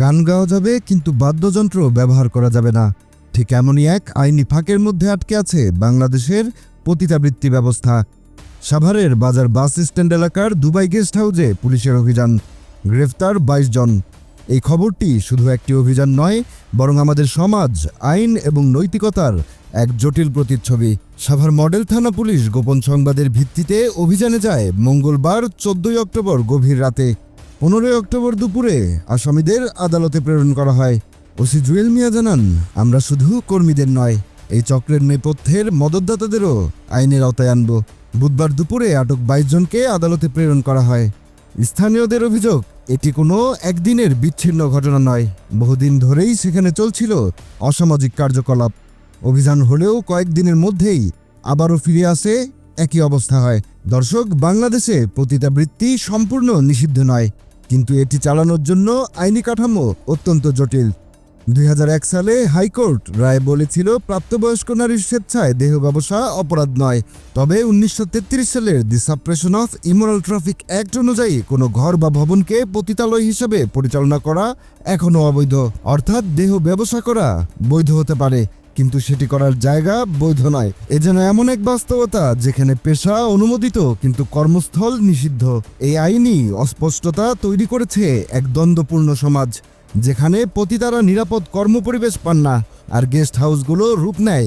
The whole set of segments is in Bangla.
গান গাওয়া যাবে, কিন্তু বাদ্যযন্ত্র ব্যবহার করা যাবে না। ঠিক এমনই এক আইনি ফাঁকের মধ্যে আটকে আছে বাংলাদেশের পতিতাবৃত্তি ব্যবস্থা। সাভারের বাজার বাস স্ট্যান্ড এলাকার দুবাই গেস্ট হাউসে পুলিশের অভিযান। গ্রেফতার বাইশ জন। এই খবরটি শুধু একটি অভিযান নয়, বরং আমাদের সমাজ, আইন এবং নৈতিকতার এক জটিল প্রতিচ্ছবি। সাভার মডেল থানা পুলিশ গোপন সংবাদের ভিত্তিতে অভিযানে যায় মঙ্গলবার, চোদ্দই অক্টোবর গভীর রাতে। পনেরোই অক্টোবর দুপুরে আসামিদের আদালতে প্রেরণ করা হয়। ওসি জুয়েল মিয়া জানান, আমরা শুধু কর্মীদের নয়, এই চক্রের নেপথ্যের মদতদাতাদেরও আইনের আওতায় আনব। বুধবার দুপুরে আটক বাইশ জনকে আদালতে প্রেরণ করা হয়। স্থানীয়দের অভিযোগ, এটি কোনো একদিনের বিচ্ছিন্ন ঘটনা নয়। বহুদিন ধরেই সেখানে চলছিল অসামাজিক কার্যকলাপ। অভিযান হলেও কয়েকদিনের মধ্যেই আবারও ফিরে আসে একই অবস্থা হয়। দর্শক, বাংলাদেশে পতিতাবৃত্তি সম্পূর্ণ নিষিদ্ধ নয়, কিন্তু এটি চালানোর জন্য আইনি কাঠামো অত্যন্ত জটিল। দুই হাজার এক সালে হাইকোর্ট রায় বলেছিল, প্রাপ্তবয়স্ক নারীর স্বেচ্ছায় দেহ ব্যবসা অপরাধ নয়। তবে উনিশশো তেত্রিশ সালের the suppression of immoral traffic act অনুযায়ী কোনো ঘর বা ভবনকে পতিতালয় হিসেবে পরিচালনা করা এখনও অবৈধ। অর্থাৎ দেহ ব্যবসা করা বৈধ হতে পারে। কিন্তু সেটি করার জায়গা বৈধ নয়। এ যেন এমন এক বাস্তবতা যেখানে পেশা অনুমোদিত কিন্তু কর্মস্থল নিষিদ্ধ। এই আইনি অস্পষ্টতা তৈরি করেছে এক দ্বন্দ্বপূর্ণ সমাজ, যেখানে পতিতারা নিরাপদ কর্মপরিবেশ পান না আর গেস্ট হাউসগুলো রূপ নেয়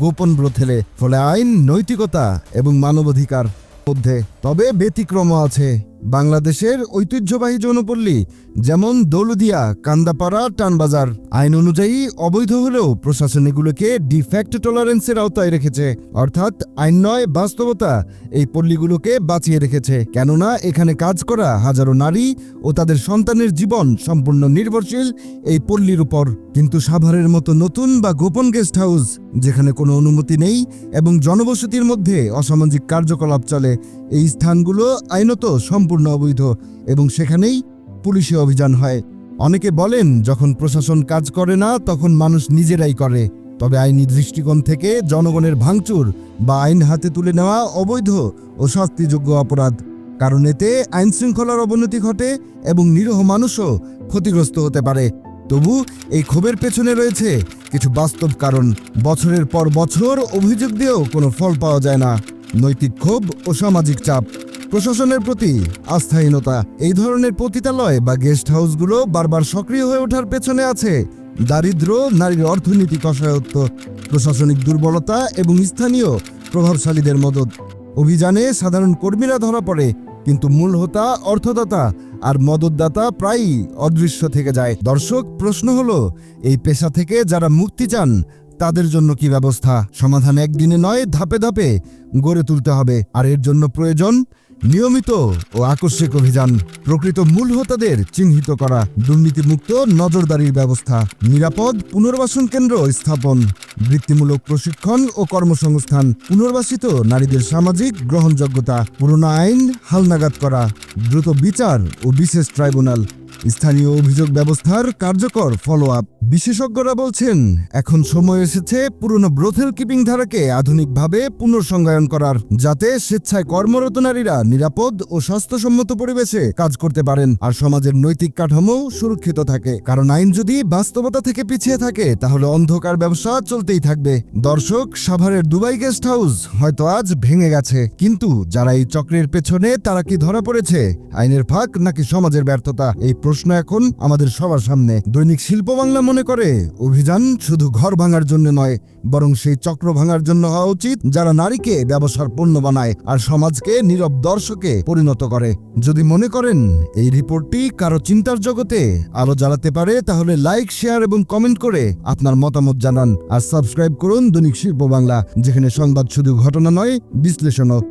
গোপন ব্রথেলে, ফলে আইন, নৈতিকতা এবং মানবাধিকার মধ্যে তবে ব্যতিক্রমও আছে। বাংলাদেশের ঐতিহ্যবাহী যৌনপল্লী যেমন দৌলদিয়া, কান্দাপাড়া, টানবাজার। আইন অনুযায়ী অবৈধ হলেও প্রশাসন এগুলোকে ডিফ্যাক্ট টলারেন্সের আওতায় রেখেছে। অর্থাৎ আইন নয়, বাস্তবতা এই পল্লীগুলোকে বাঁচিয়ে রেখেছে। কেননা এখানে কাজ করা হাজারো নারী ও তাদের সন্তানের জীবন সম্পূর্ণ নির্ভরশীল এই পল্লীর উপর। কিন্তু সাভারের মতো নতুন বা গোপন গেস্ট হাউস, যেখানে কোনো অনুমতি নেই এবং জনবসতির মধ্যে অসামাজিক কার্যকলাপ চলে এই স্থানগুলো আইনত সম্পূর্ণ অবৈধ এবং সেখানেই পুলিশে অভিযান হয়। অনেকে বলেন, যখন প্রশাসন কাজ করে না, তখন মানুষ নিজেরাই করে। তবে আইনি দৃষ্টিকোণ থেকে জনগণের ভাঙচুর বা আইন হাতে তুলে নেওয়া অবৈধ ও শাস্তিযোগ্য অপরাধ। কারণ এতে আইন শৃঙ্খলার অবনতি ঘটে এবং নিরীহ মানুষও ক্ষতিগ্রস্ত হতে পারে। তবু এই ক্ষোভের পেছনে রয়েছে কিছু বাস্তব কারণ। বছরের পর বছর অভিযোগ দিয়েও কোনো ফল পাওয়া যায় না। নৈতিক ক্ষোভ ও সামাজিক চাপ। প্রশাসনের প্রতি আস্থাহীনতা, এই ধরনের পতিতালয় বা গেস্ট হাউসগুলো বারবার সক্রিয় হয়ে ওঠার পেছনে আছে দারিদ্র, নারীর অর্থনৈতিক অসহায়ত্ব প্রশাসনিক দুর্বলতা এবং স্থানীয় প্রভাবশালীদের মদত অভিযানে সাধারণ কর্মীরা ধরা পড়ে, কিন্তু মূল হোতা অর্থদাতা আর মদতদাতা প্রায়ই অদৃশ্য থেকে যায়। দর্শক, প্রশ্ন হলো, এই পেশা থেকে যারা মুক্তি চান তাদের জন্য কি ব্যবস্থা? সমাধান একদিনে নয়, ধাপে ধাপে গড়ে তুলতে হবে। আর এর জন্য প্রয়োজন নিয়মিত ও আকস্মিক অভিযান, প্রকৃত মূল হোতাদের চিহ্নিত করা, দুর্নীতিমুক্ত নজরদারির ব্যবস্থা, নিরাপদ পুনর্বাসন কেন্দ্র স্থাপন, বৃত্তিমূলক প্রশিক্ষণ ও কর্মসংস্থান, পুনর্বাসিত নারীদের সামাজিক গ্রহণযোগ্যতা, পুরনো আইন হালনাগাদ করা, দ্রুত বিচার ও বিশেষ ট্রাইব্যুনাল স্থানীয় অভিযোগ ব্যবস্থার কার্যকর ফলো আপ বিশেষজ্ঞরা বলছেন, এখন সময় এসেছে পুরনো ব্রোথেল কিপিং ধারাকে আধুনিকভাবে পুনর্সংজ্ঞায়ন করার, যাতে স্বেচ্ছায় কর্মরত নারীরা নিরাপদ ও স্বাস্থ্যসম্মত পরিবেশে কাজ করতে পারেন আর সমাজের নৈতিক কাঠামো সুরক্ষিত থাকে। কারণ আইন যদি বাস্তবতা থেকে পিছিয়ে থাকে, তাহলে অন্ধকার ব্যবসা চলতেই থাকবে। দর্শক, সাভারের দুবাই গেস্ট হাউস হয়তো আজ ভেঙে গেছে। কিন্তু যারা এই চক্রের পেছনে, তারা কি ধরা পড়েছে? আইনের ফাঁক নাকি সমাজের ব্যর্থতা? এই প্রশ্ন এখন আমাদের সবার সামনে। দৈনিক শিল্প বাংলা মনে করে, অভিযান শুধু ঘর ভাঙার জন্য নয়, বরং সেই চক্র ভাঙার জন্য হওয়া উচিত, যারা নারীকে ব্যবসার পণ্য বানায় আর সমাজকে নীরব দর্শকে পরিণত করে। যদি মনে করেন, এই রিপোর্টটি কারও চিন্তার জগতে আলো জ্বালাতে পারে, তাহলে লাইক, শেয়ার এবং কমেন্ট করে আপনার মতামত জানান। আর সাবস্ক্রাইব করুন দৈনিক শিল্প বাংলা, যেখানে সংবাদ শুধু ঘটনা নয়, বিশ্লেষণও।